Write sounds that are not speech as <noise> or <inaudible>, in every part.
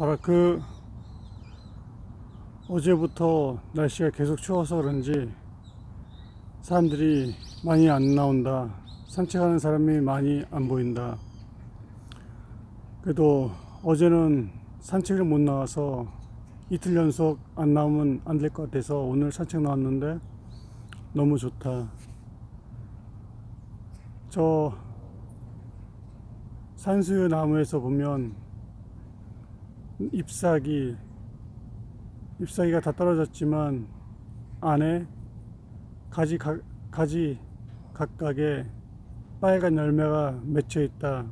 바라크 어제부터 날씨가 계속 추워서 그런지 사람들이 많이 안 나온다. 산책하는 사람이 많이 안 보인다. 그래도 어제는 산책을 못 나와서 이틀 연속 안 나오면 안 될 것 같아서 오늘 산책 나왔는데 너무 좋다. 저 산수유 나무에서 보면 잎사귀 잎사귀가 다 떨어졌지만 안에 가지 가, 가지 각각에 빨간 열매가 맺혀 있다.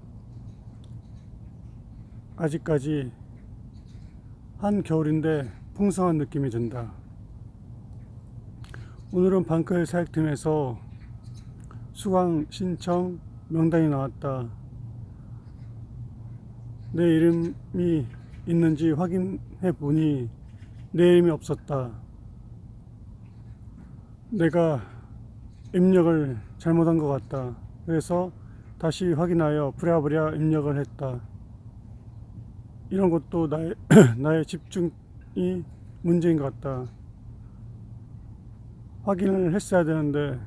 아직까지 한 겨울인데 풍성한 느낌이 든다. 오늘은 방클 사육팀에서 수강 신청 명단이 나왔다. 내 이름이 있는지 확인해 보니 내 이름이 없었다. 내가 입력을 잘못한 것 같다. 그래서 다시 확인하여 부랴부랴 입력을 했다. 이런 것도 나의, <clears throat> 나의 집중이 문제인 것 같다. 확인을 했어야 되는데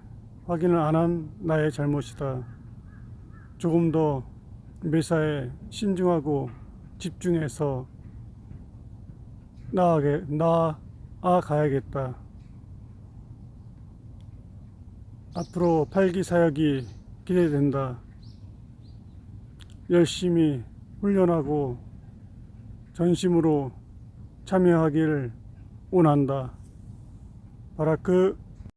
확인을 안 한 나의 잘못이다. 조금 더 매사에 신중하고 집중해서 나아게 나아가야겠다. 앞으로 팔기 사역이 기대된다. 열심히 훈련하고 전심으로 참여하기를 원한다. 바라크